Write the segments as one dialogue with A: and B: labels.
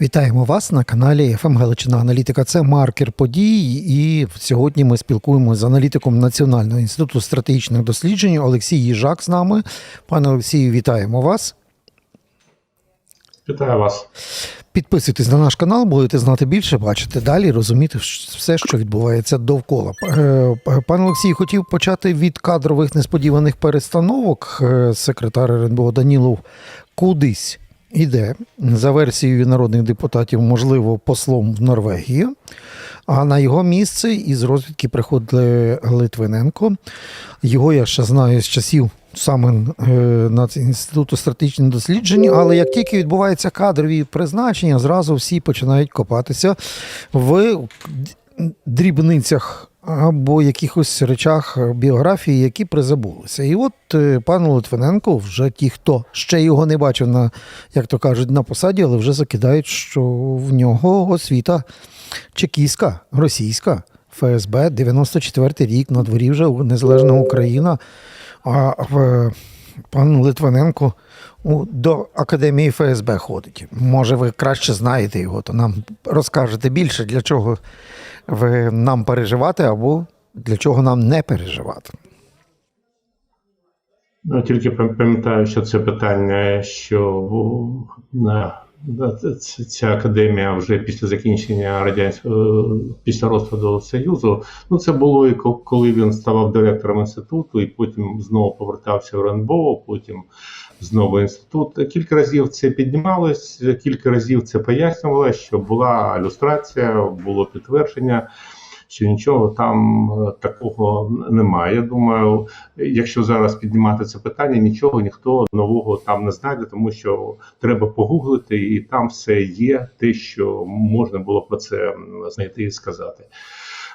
A: Вітаємо вас на каналі ФМ Галичина Аналітика. Це маркер подій. І сьогодні ми спілкуємося з аналітиком Національного інституту стратегічних досліджень Олексій Їжак з нами. Пане Олексію, вітаємо вас.
B: Вітаю вас.
A: Підписуйтесь на наш канал, будете знати більше, бачити далі, розуміти все, що відбувається довкола. Е, Пане Олексій, хотів почати від кадрових несподіваних перестановок. Е, Секретар РНБО Данілов кудись іде за версією народних депутатів, можливо, послом в Норвегію. А на його місце із розвідки приходить Литвиненко. Його я ще знаю з часів саме е, Націнституту стратегічних досліджень, але як тільки відбуваються кадрові призначення, зразу всі починають копатися в дрібницях або якихось речах біографії, які призабулися. І от е, пану Литвиненко, вже ті, хто ще його не бачив на, як то кажуть, на посаді, але вже закидають, що в нього освіта чекістська, російська. ФСБ, 94-й рік, на дворі вже незалежна Україна. А пан Литвиненко до Академії ФСБ ходить. Може, ви краще знаєте його, то нам розкажете більше, для чого ви нам переживати або для чого нам не переживати.
B: Ну, тільки пам'ятаю, що це питання, що в- ця академія вже після закінчення радянського після розпаду Союзу. Ну це було і коли він ставав директором інституту, і потім знову повертався в РНБО, потім знову інститут. Кілька разів це піднімалось, кілька разів це пояснювало, що була люстрація, було підтвердження. Що нічого там е, такого немає. Я думаю, якщо зараз піднімати це питання, нічого ніхто нового там не знайде, тому що треба погуглити, і там все є, те, що можна було про це знайти і сказати.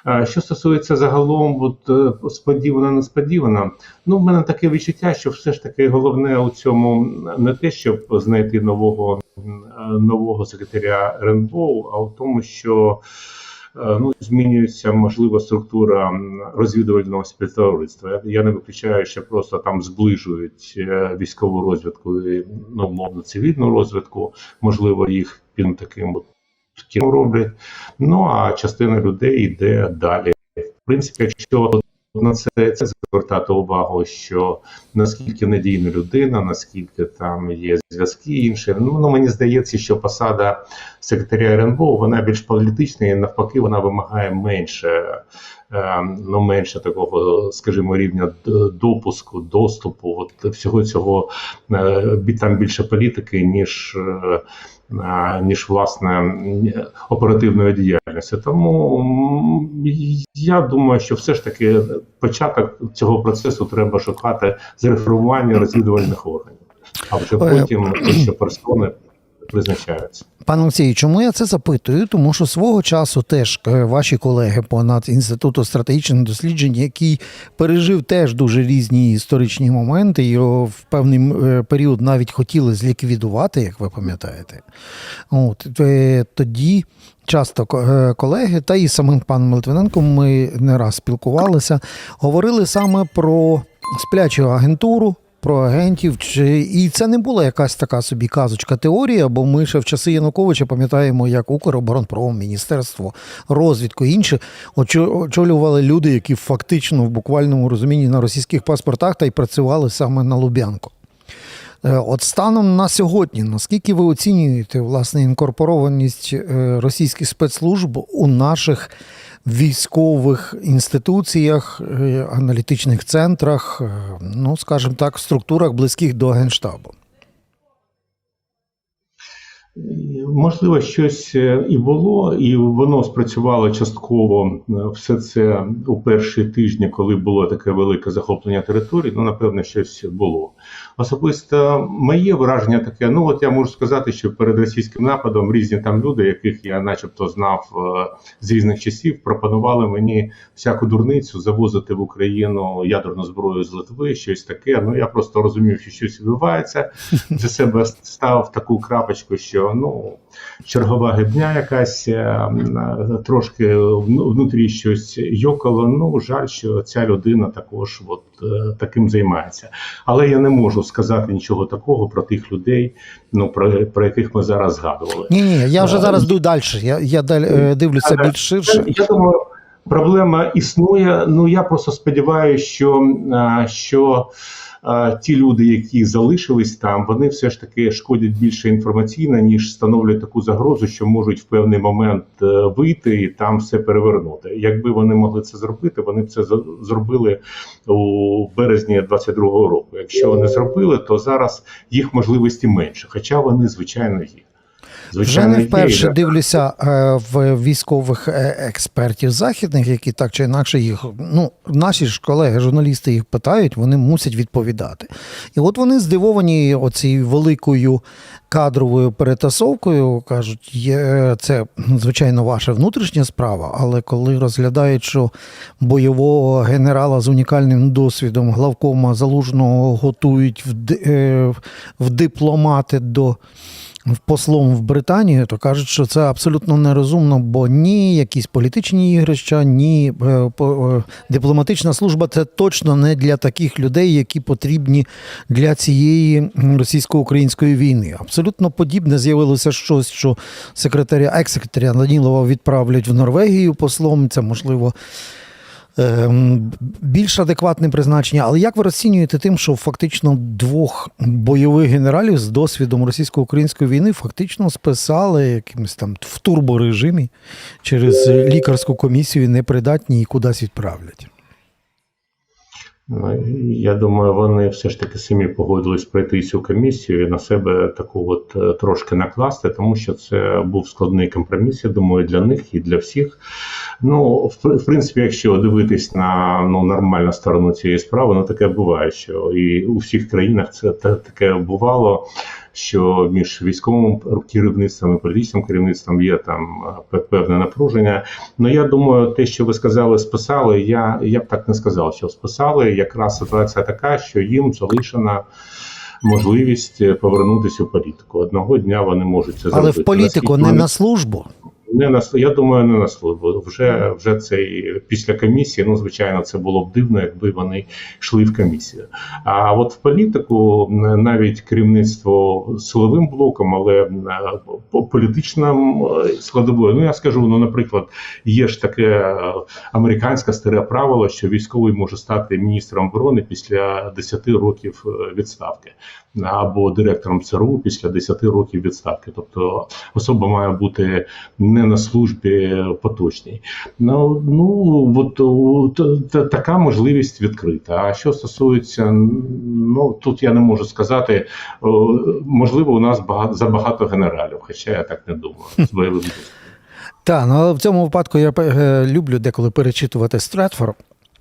B: Е, Що стосується загалом, от е, сподівано, несподівано, ну в мене таке відчуття, що все ж таки головне у цьому не те, щоб знайти нового е, нового секретаря РНБО, а в тому, що ну, змінюється можливо структура розвідувального співтовариства. Я- не виключаю, що просто там зближують військову розвідку і ну, умовно цивільну розвідку, можливо, їх під таким от роблять. Ну а частина людей йде далі. В принципі, якщо на це, це звертати увагу, що наскільки надійна людина, наскільки там є зв'язки інші. Ну, ну мені здається, що посада секретаря РНБО вона більш політична і навпаки вона вимагає менше, е, ну менше такого, скажімо, рівня допуску, доступу. От всього цього е, там більше політики, ніж. е, Ніж власне оперативної діяльності, тому я думаю, що все ж таки початок цього процесу треба шукати з реформування розвідувальних органів, а вже потім що персони призначаються.
A: Пане Олексію, чому я це запитую? Тому що свого часу теж е, ваші колеги по Націнституту стратегічних досліджень, який пережив теж дуже різні історичні моменти, його в певний е, період навіть хотіли зліквідувати, як ви пам'ятаєте. От е, тоді. Часто е, колеги, та і самим паном Литвиненком ми не раз спілкувалися, говорили саме про сплячу агентуру, про агентів. Чи... І це не була якась така собі казочка теорія, бо ми ще в часи Януковича пам'ятаємо, як Укроборонпром, Міністерство розвідку інше очо- очолювали люди, які фактично в буквальному розумінні на російських паспортах та й працювали саме на Лубянку. Е, От станом на сьогодні, наскільки ви оцінюєте власне інкорпорованість е, російських спецслужб у наших військових інституціях, е, аналітичних центрах, ну скажімо так, структурах близьких до генштабу?
B: Можливо, щось е, і було, і воно спрацювало частково е, все це у перші тижні, коли було таке велике захоплення території. Ну, напевно, щось було. Особисто моє враження таке. Ну, от я можу сказати, що перед російським нападом різні там люди, яких я, начебто, знав е, з різних часів, пропонували мені всяку дурницю завозити в Україну ядерну зброю з Литви, щось таке. Ну я просто розумів, що щось відбувається. Для себе ставив таку крапочку, що ну ну, чергова гибня якась, е, трошки внутрі щось йокало. Ну, жаль, що ця людина також от, е, таким займається. Але я не можу сказати нічого такого про тих людей, ну, про, про яких ми зараз згадували.
A: Ні, ні, я вже
B: Е,
A: зараз йду далі. Я, я е, дивлюся більш ширше.
B: Я думаю, проблема існує. Ну я просто сподіваюся, що, а, що а, ті люди, які залишились там, вони все ж таки шкодять більше інформаційно, ніж становлять таку загрозу, що можуть в певний момент е, вийти і там все перевернути. Якби вони могли це зробити, вони б це зробили у березні 22-го року. Якщо не зробили, то зараз їх можливості менше, хоча вони звичайно є.
A: Вже не вперше
B: да.
A: дивлюся е, в військових е, експертів західних, які так чи інакше їх, ну, наші ж колеги, журналісти їх питають, вони мусять відповідати. І от вони здивовані оцією великою кадровою перетасовкою, кажуть, є це, звичайно, ваша внутрішня справа, але коли розглядають, що бойового генерала з унікальним досвідом главкома залужного готують в, е, в дипломати до послом в Британію, то кажуть, що це абсолютно нерозумно, бо ні якісь політичні ігрища, ні е, е, дипломатична служба це точно не для таких людей, які потрібні для цієї російсько-української війни. Абсолютно подібне з'явилося щось, що секретаря, екс-секретаря Данілова відправлять в Норвегію послом. Це можливо. Ем, Більш адекватне призначення, але як ви розцінюєте тим, що фактично двох бойових генералів з досвідом російсько-української війни фактично списали якимось там в турборежимі через лікарську комісію непридатні і кудись відправлять?
B: Ну, Я думаю, вони все ж таки самі погодились пройти цю комісію і на себе таку от е, трошки накласти, тому що це був складний компроміс, я думаю, для них і для всіх. Ну, в, принципі, якщо дивитись на ну, нормальну сторону цієї справи, ну таке буває, що і у всіх країнах це та- таке бувало. Що між військовим керівництвом і політичним керівництвом є там е, певне напруження. Ну я думаю, те, що ви сказали, списали. Я, я б так не сказав, що списали. Якраз ситуація така, що їм залишена можливість повернутися в політику. Одного дня вони можуть це
A: Але в політику
B: Наскільки
A: не
B: вони-
A: на службу.
B: Не на я думаю, не на службу. Вже вже цей після комісії. Ну звичайно, це було б дивно, якби вони йшли в комісію. А от в політику навіть керівництво силовим блоком, але політичним е, складовою. Ну я скажу, ну наприклад, є ж таке е, американське старе правило, що військовий може стати міністром оборони після 10 років е, відставки або директором ЦРУ після 10 років відставки. Тобто особа має бути не на службі поточній. Ну, ну от, от, та- така можливість відкрита. А що стосується, ну тут я не можу сказати, можливо, у нас багато забагато генералів, хоча я так не думаю. З бойовим.
A: Так, ну але в цьому випадку я е, люблю деколи перечитувати Стретфор,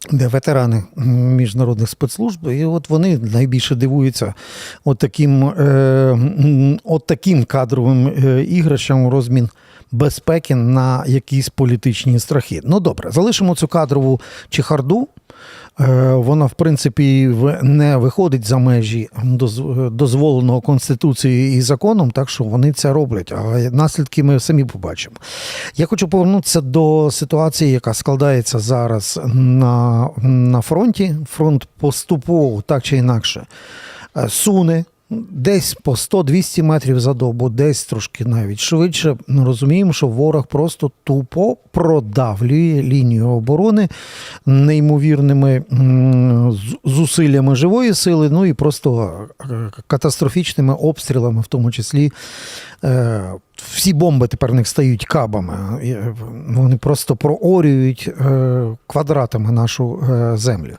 A: де ветерани міжнародних спецслужб, і от вони найбільше дивуються от таким, е, от таким кадровим е, іграшам розмін безпеки на якісь політичні страхи. Ну добре, залишимо цю кадрову чехарду. Е, Вона, в принципі, не виходить за межі дозволеного Конституцією і законом, так що вони це роблять. А наслідки ми самі побачимо. Я хочу повернутися до ситуації, яка складається зараз на, на фронті. Фронт поступово, так чи інакше, е, суне. Десь по 100-200 метрів за добу, десь трошки навіть швидше. Ну, розуміємо, що ворог просто тупо продавлює лінію оборони неймовірними зусиллями живої сили, ну і просто е, катастрофічними обстрілами, в тому числі. Е, Всі бомби тепер в них стають кабами. Вони просто проорюють е, квадратами нашу землю.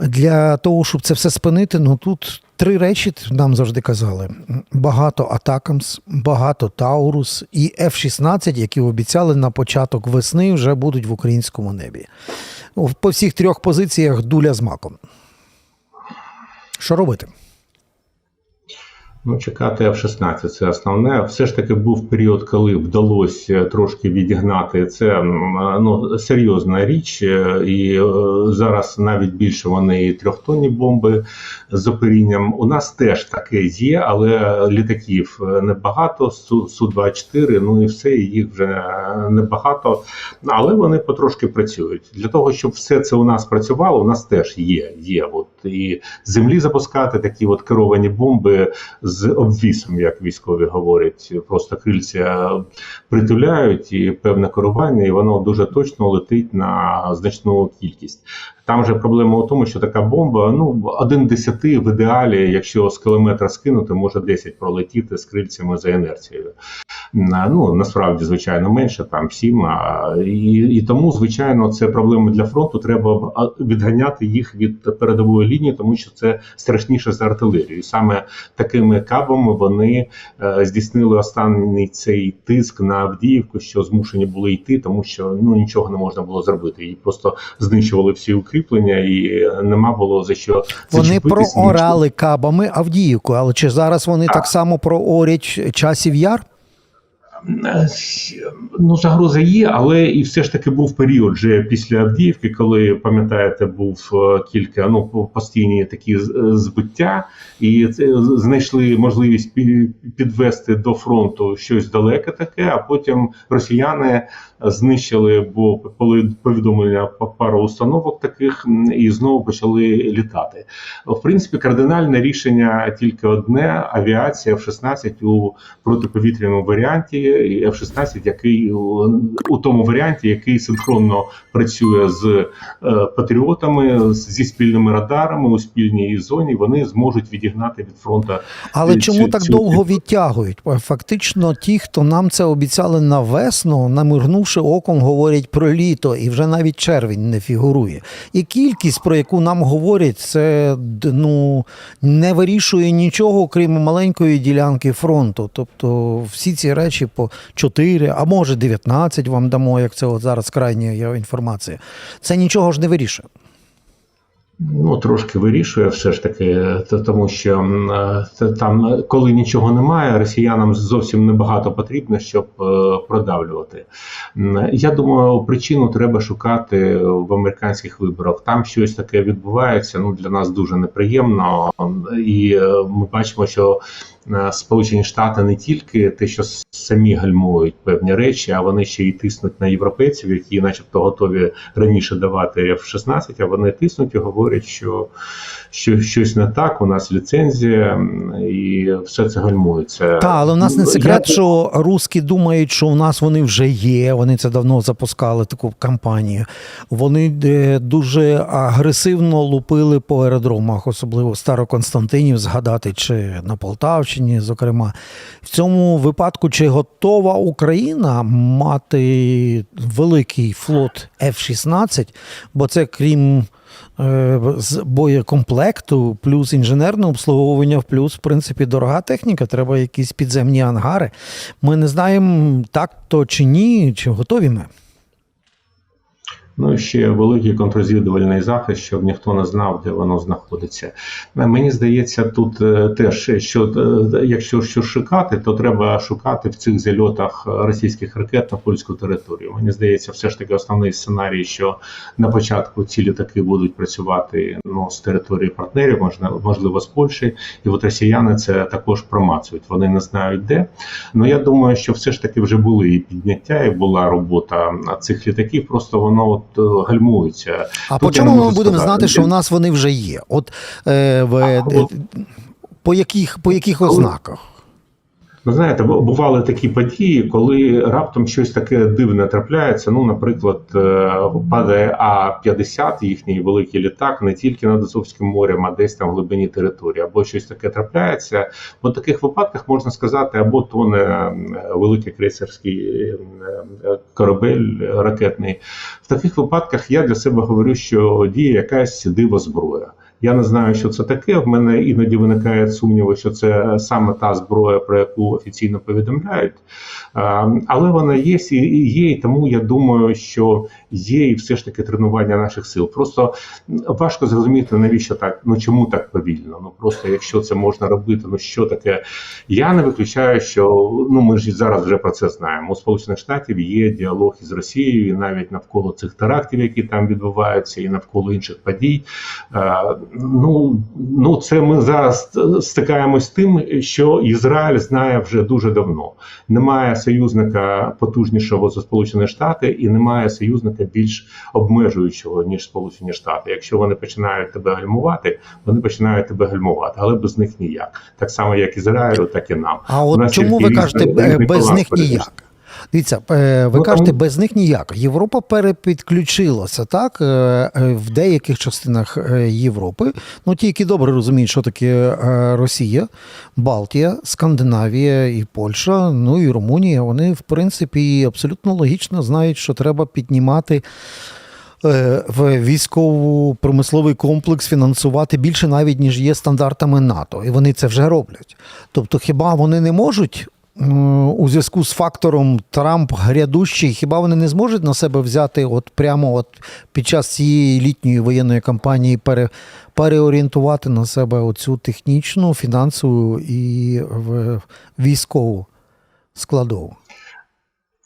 A: Для того, щоб це все спинити, ну тут три речі нам завжди казали: багато Атакамс, багато Таурус і F-16, які обіцяли на початок весни вже будуть в українському небі. Ну, По всіх трьох позиціях дуля з маком. Що робити?
B: Ну, чекати F-16 це основне. Все ж таки був період, коли вдалося трошки відігнати. Це ну, серйозна річ, е, і е, зараз навіть більше вони і трьохтонні бомби з оперінням. У нас теж таке є, але літаків е, небагато. Су- Су-24, ну і все, їх вже е, небагато. Але вони потрошки працюють. Для того, щоб все це у нас працювало, у нас теж є. є. От, і землі запускати такі от керовані бомби з обвісом, як військові говорять, просто крильця притуляють і певне керування, і воно дуже точно летить на значну кількість. Там же проблема у тому, що така бомба, ну один десяти в ідеалі, якщо з кілометра скинути, може 10 пролетіти з крильцями за інерцією. Ну насправді, звичайно, менше там 7, а, і, і тому, звичайно, це проблема для фронту. Треба відганяти їх від передової лінії, тому що це страшніше за артилерію. І саме такими кабами вони е, здійснили останній цей тиск на Авдіївку, що змушені були йти, тому що ну нічого не можна було зробити. І просто знищували всі укріплення, і е, нема було за що
A: Вони проорали кабами Авдіївку, але чи зараз вони так само проорять часів яр?
B: Е, Ну, загроза є, але і все ж таки був період вже після Авдіївки, коли пам'ятаєте, був е, кілька ну постійні такі е, збиття, і це знайшли можливість підвести до фронту щось далеке таке. А потім росіяни знищили, бо повідомлення по пару установок таких, і знову почали літати. В принципі, кардинальне рішення тільки одне: авіація F-16 у протиповітряному варіанті, і F-16, який у, у тому варіанті, який синхронно працює з е, патріотами, зі спільними радарами у спільній зоні, вони зможуть відігнати від фронту.
A: Але
B: цю-
A: чому так
B: цю-
A: довго відтягують? Фактично, ті, хто нам це обіцяли на весну, намиргнувши оком, говорять про літо, і вже навіть червень не фігурує. І кількість, про яку нам говорять, це ну не вирішує нічого, крім маленької ділянки фронту. Тобто всі ці речі по 4, а може 19 вам дамо, як це от зараз крайня інформація. Це нічого ж не вирішує.
B: Ну, трошки вирішує все ж таки, тому що е, там, е, коли нічого немає, росіянам зовсім небагато потрібно, щоб е, продавлювати. Я думаю, причину треба шукати в американських виборах. Там щось таке відбувається. Ну для нас дуже неприємно, і ми бачимо, що Сполучені Штати не тільки те, що самі гальмують певні речі, а вони ще й тиснуть на європейців, які, начебто, готові раніше давати F-16, а вони тиснуть і говорять, що, що щось не так. У нас ліцензія, і все це гальмується.
A: Так, але в нас не
B: Ну,
A: секрет,
B: я-
A: що русські думають, що у нас вони вже є. Вони це давно запускали таку кампанію. Вони е, дуже агресивно лупили по аеродромах, особливо Староконстантинів, згадати чи на Полтавщині, зокрема. В цьому випадку, чи готова Україна мати великий флот F-16, бо це крім. е, З боєкомплекту, плюс інженерне обслуговування, плюс, в принципі, дорога техніка, треба якісь підземні ангари. Ми не знаємо, так то чи ні, чи готові ми.
B: Ну і ще великий контррозвідувальний захист, щоб ніхто не знав, де воно знаходиться. Е, Мені здається, тут е, теж що е, якщо що шукати, то треба шукати в цих зальотах російських ракет на польську територію. Мені здається, все ж таки основний сценарій, що на початку ці літаки будуть працювати ну з території партнерів, можна можливо з Польщі, і от росіяни це також промацують. Вони не знають де. Ну я думаю, що все ж таки вже були і підняття, і була робота цих літаків. Просто воно от гальмуються.
A: А по чому ми будемо
B: сказати.
A: знати, що в нас вони вже є? От е, в, е,
B: А, от-
A: по, яких, по яких ознаках?
B: Ви знаєте, бували такі події, коли раптом щось таке дивне трапляється. Ну, наприклад, е, падає А-50, їхній великий літак, не тільки над Азовським морем, а десь там в глибині території, або щось таке трапляється. В таких випадках можна сказати, або тоне е, великий крейсерський е, корабель ракетний. В таких випадках я для себе говорю, що діє якась дива зброя. Я не знаю, що це таке. В мене іноді виникає сумніви, що це саме та зброя, про яку офіційно повідомляють. Але вона є і є, і тому я думаю, що є і все ж таки тренування наших сил. Просто важко зрозуміти, навіщо так, ну чому так повільно. Ну просто якщо це можна робити, ну що таке? Я не виключаю, що ну ми ж зараз вже про це знаємо. У Сполучених Штатів є діалог із Росією, і навіть навколо цих терактів, які там відбуваються, і навколо інших подій. Ну, ну це ми зараз стикаємось з тим, що Ізраїль знає вже дуже давно. Немає союзника потужнішого за Сполучені Штати, і немає союзника більш обмежуючого ніж Сполучені Штати. Якщо вони починають тебе гальмувати, вони починають тебе гальмувати, але без них ніяк. Так само, як Ізраїлю, так і нам.
A: А от чому ви кажете без них ніяк? Дивіться, е, ви кажете, без них ніяк. Європа перепідключилася, так? е, е, В деяких частинах Європи. Ну, ті, які добре розуміють, що таке Росія, Балтія, Скандинавія і Польща, ну і Румунія, вони, в принципі, абсолютно логічно знають, що треба піднімати. В військово-промисловий комплекс фінансувати більше навіть ніж є стандартами НАТО, і вони це вже роблять. Тобто, хіба вони не можуть у зв'язку з фактором Трамп грядущий, хіба вони не зможуть на себе взяти от прямо от під час цієї літньої воєнної кампанії пере, переорієнтувати на себе оцю технічну, фінансову і військову складову?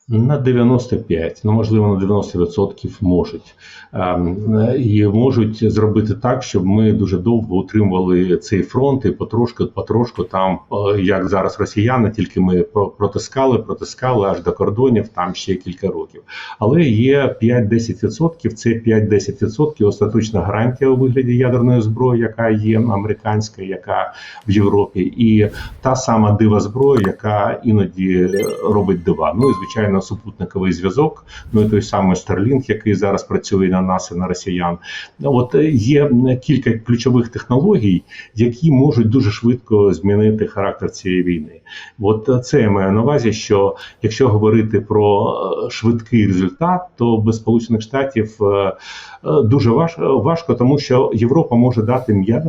B: На 95, ну можливо, на 90% можуть. Ем, І можуть зробити так, щоб ми дуже довго утримували цей фронт і потрошку, потрошку там, е, як зараз росіяни, тільки ми протискали, протискали аж до кордонів, там ще кілька років. Але є 5-10%, це 5-10% остаточна гарантія у вигляді ядерної зброї, яка є американська, яка в Європі, і та сама дива зброя, яка іноді робить дива. Ну і звичайно, супутниковий зв'язок. Ну і той самий Starlink, який зараз працює на нас і на росіян. От е, є кілька ключових технологій, які можуть дуже швидко змінити характер цієї війни. От е, це я маю на увазі, що якщо говорити про е, швидкий результат, то без Сполучених Штатів е, е, дуже важко, важко, тому що Європа може дати е,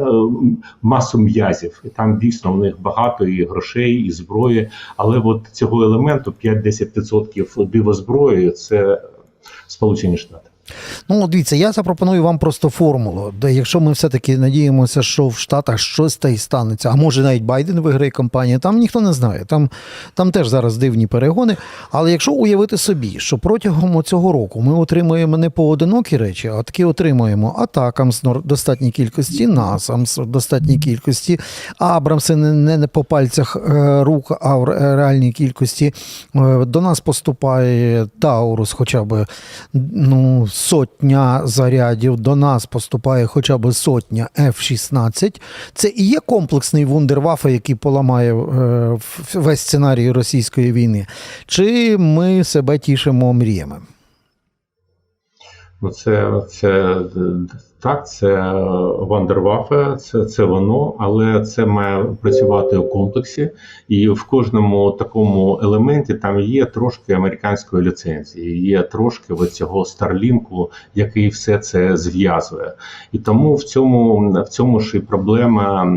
B: масу м'язів, і там дійсно в них багато і грошей, і зброї. Але от цього елементу 5-10% дивозброї це Сполучені Штати.
A: Ну, дивіться, я запропоную вам просто формулу. Де якщо ми все-таки надіємося, що в Штатах щось та й станеться, а може навіть Байден виграє кампанію, там ніхто не знає. Там, там теж зараз дивні перегони. Але якщо уявити собі, що протягом цього року ми отримуємо не поодинокі речі, а таки отримуємо атакамс в достатній кількості, насамс в достатній кількості, Абрамси не, не, не по пальцях е, рук, а в реальній кількості. Е, До нас поступає Таурус, хоча б ну, сотня зарядів. До нас поступає хоча б сотня F-16. Це і є комплексний вундервафа, який поламає е, весь сценарій російської війни. Чи ми себе тішимо мріями?
B: Ну, це, це так, це Вандервафе, це, це воно, але це має працювати у комплексі, і в кожному такому елементі там є трошки американської ліцензії, є трошки цього старлінку, який все це зв'язує. І тому в цьому в цьому ж і проблема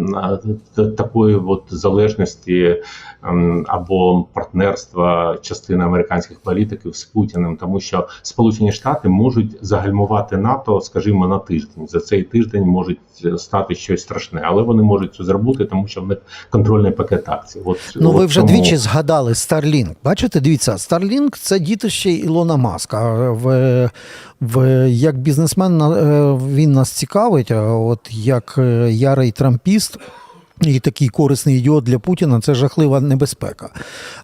B: такої от залежності ем, або партнерства частини американських політиків з Путіним, тому що Сполучені Штати можуть загальмувати НАТО, скажімо, на тиждень. За цей тиждень може стати щось страшне, але вони можуть це зробити, тому що в них контрольний пакет акцій. От
A: Ну, ви
B: от
A: вже
B: тому-
A: двічі згадали Starlink. Бачите, дивіться, Starlink – це дітище Ілона Маска. В, в, як бізнесмен е, він нас цікавить, от як е, ярий трампіст. І такий корисний ідіот для Путіна це жахлива небезпека.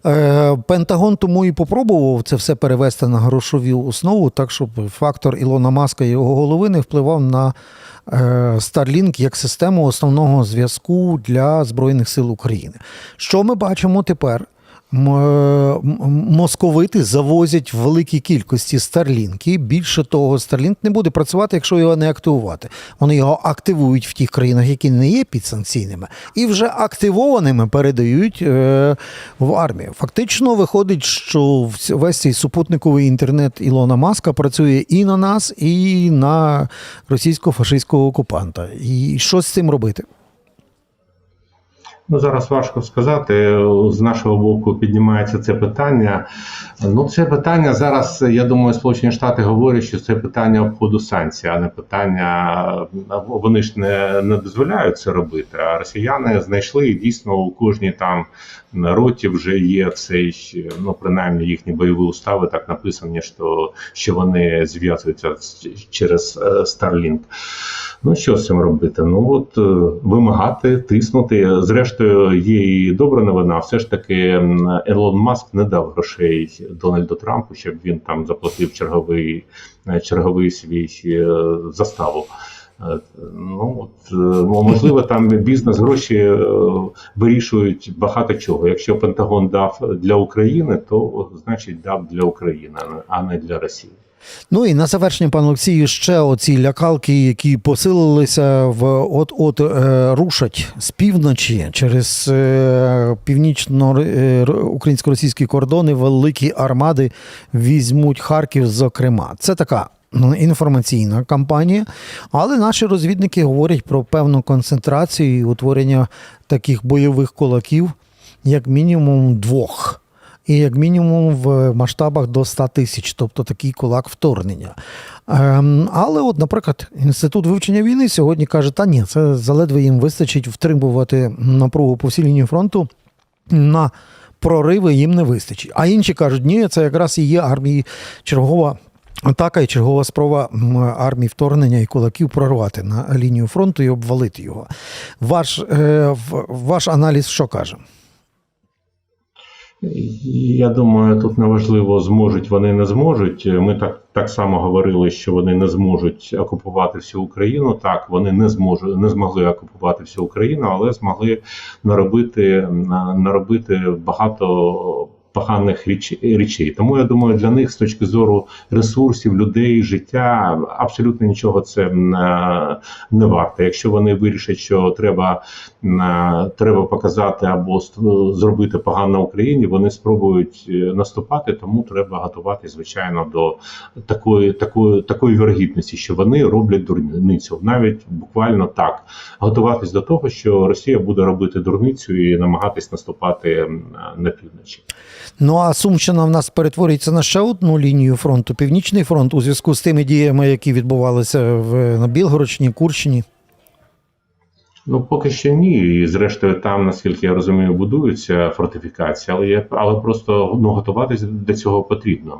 A: Е, Пентагон тому і попробував це все перевести на грошову основу, так щоб фактор Ілона Маска і його голови не впливав на е, Starlink як систему основного зв'язку для Збройних сил України. Що ми бачимо тепер? М- московити завозять в великій кількості старлінки. Більше того, старлінк не буде працювати, якщо його не активувати. Вони його активують в тих країнах, які не є підсанкційними, і вже активованими передають е, в армію. Фактично виходить, що весь цей супутниковий інтернет Ілона Маска працює і на нас, і на російсько-фашистського окупанта. І що з цим робити?
B: Ну, зараз важко сказати. З нашого боку піднімається це питання. Ну, це питання зараз, я думаю, Сполучені Штати говорять, що це питання обходу санкцій, а не питання. Вони ж не, не дозволяють це робити. А росіяни знайшли і дійсно у кожній там роті вже є цей, ну принаймні їхні бойові устави так написані, що, що вони зв'язуються через е, Starlink. Ну що з цим робити? Ну от е, вимагати, тиснути. Зрештою, є і добра новина. Все ж таки, Елон Маск не дав грошей Дональду Трампу, щоб він там заплатив черговий, е, черговий свій е, заставу. Е, Ну от е, можливо, там бізнес гроші вирішують багато чого. Якщо Пентагон дав для України, то значить дав для України, а не для Росії.
A: Ну і на завершення, пане Олексію, ще оці лякалки, які посилилися в от от е, рушать з півночі через е, північно-українсько-російські кордони, великі армади візьмуть Харків, зокрема. Це така. Інформаційна кампанія, але наші розвідники говорять про певну концентрацію і утворення таких бойових кулаків, як мінімум двох і як мінімум в масштабах до 100 тисяч, тобто такий кулак вторгнення. Ем, але, от, наприклад, інститут вивчення війни сьогодні каже: та ні, це заледве їм вистачить втримувати напругу по всій лінії фронту на прориви їм не вистачить. А інші кажуть, ні, це якраз і є армії чергова. Атака і чергова спроба армії вторгнення і кулаків прорвати на лінію фронту і обвалити його. Ваш, е, ваш аналіз що каже?
B: Я думаю, тут неважливо, зможуть вони не зможуть. Ми так, так само говорили, що вони не зможуть окупувати всю Україну. Так, вони не зможуть, не змогли окупувати всю Україну, але змогли наробити, наробити багато поганих річ- речей. Тому я думаю, для них з точки зору ресурсів, людей, життя абсолютно нічого це не, не варто. Якщо вони вирішать, що треба, е, треба показати або зробити погано Україні, вони спробують е, наступати, тому треба готувати, звичайно, до такої, такої, такої вірогідності, що вони роблять дурницю. Навіть буквально так готуватись до того, що Росія буде робити дурницю і намагатись наступати на півночі.
A: Ну а Сумщина в нас перетворюється на ще одну лінію фронту. Північний фронт у зв'язку з тими діями, які відбувалися в на Білгородщині, Курщині.
B: Ну, поки що ні. І зрештою, там, наскільки я розумію, будуються фортифікації, але є, але просто ну, готуватися до цього потрібно.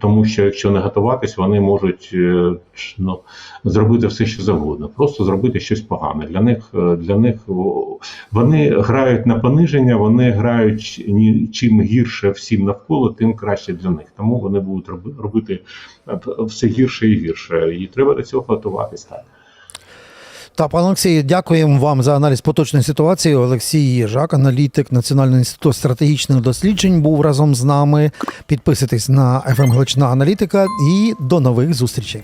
B: Тому що якщо не готуватись, вони можуть е, ну, зробити все, що завгодно, просто зробити щось погане. Для них е, для них вони грають на пониження, вони грають чим гірше всім навколо, тим краще для них. Тому вони будуть роби- робити е, все гірше і гірше. І треба до цього готуватись так.
A: Та пане Олексію, дякуємо вам за аналіз поточної ситуації. Олексій Єжак, аналітик Національного інституту стратегічних досліджень, був разом з нами. Підписуйтесь на FM Галичина Аналітика і до нових зустрічей.